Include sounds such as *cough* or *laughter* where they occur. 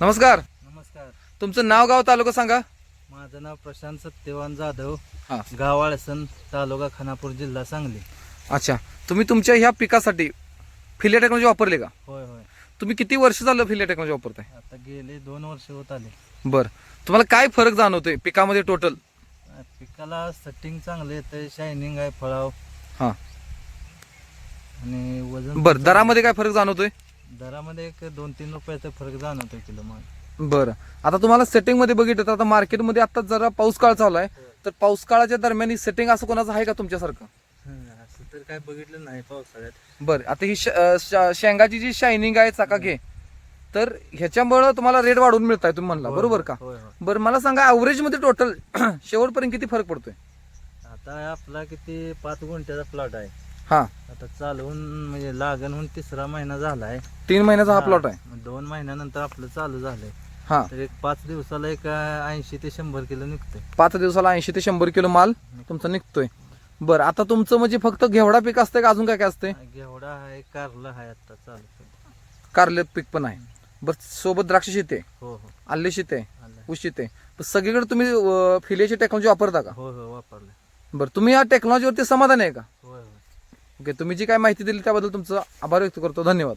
नमस्कार. नमस्कार. तुमचं नाव गाव तालुका सांगा. माझं नाव प्रशांत सत्यवान जाधव. हा. गाव आळसन तालुका खानापूर जिल्हा सांगली. अच्छा. तुम्ही तुमच्या ह्या पिकासाठी फिलिया टेक्नॉलॉजी वापरली का? होय होय. तुम्ही किती वर्ष झालं फिलिया टेक्नॉलॉजी वापरताय? आता गेले दोन वर्ष होत आले. बरं. तुम्हाला काय फरक जाणवतोय पिकामध्ये टोटल पिकाला सेटिंग चांगलं येतं शायनिंग आहे फळाव हा. आणि वजन बरं दरामध्ये काय फरक जाणवतोय? दरामध्ये एक दोन तीन रुपयाचा फरक जाणवतो किलो मग बरं. आता तुम्हाला सेटिंगमध्ये बघितलं तर आता मार्केटमध्ये आता जरा पाऊस काळ चालू आहे. तर पाऊस काळाच्या दरम्यान सेटिंग असं कोणाचं आहे का तुमच्यासारखं? असं तर काय बघितलं नाही पावसाळ्यात. बरं. आता ही श- अं, श- शेंगाची जी शायनिंग आहे चाकाके तर ह्याच्यामुळं तुम्हाला रेट वाढवून मिळत आहे तुम्ही म्हणला. बरोबर का? होय होय. बरं मला सांगा ऍव्हरेजमध्ये टोटल *clears throat* शेवटपर्यंत किती फरक पडतोय? आता आपला किती पाच गुंठ्याचा प्लॉट आहे. हा. आता चालवून म्हणजे लागण होऊन तिसरा महिना झालाय. तीन महिन्याचा हा प्लॉट आहे. मग दोन महिन्यानंतर आपलं चालू झालंय. हा. तर एक पाच दिवसाला एक ऐंशी ते शंभर किलो निघतंय. पाच दिवसाला ऐंशी ते शंभर किलो माल तुमचा निघतोय. बरं आता तुमचं म्हणजे फक्त घेवडा पीक असतंय का अजून काय काय असतंय? घेवडा आहे कारला आहे आता चालू कारले पीक पण आहे. बरं सोबत द्राक्ष शेती आहे. हो हो. आले शेती आहे. आलं ऊस शेती आहे. पण सगळीकडे तुम्ही फिलियाची टेक्नॉलॉजी वापरता का? हो हो वापरलं बरं तुम्ही या टेक्नॉलॉजीवरती समाधान आहे का? ओके तुम्ही जी काय माहिती दिली त्याबद्दल तुमचं आभार व्यक्त करतो. धन्यवाद.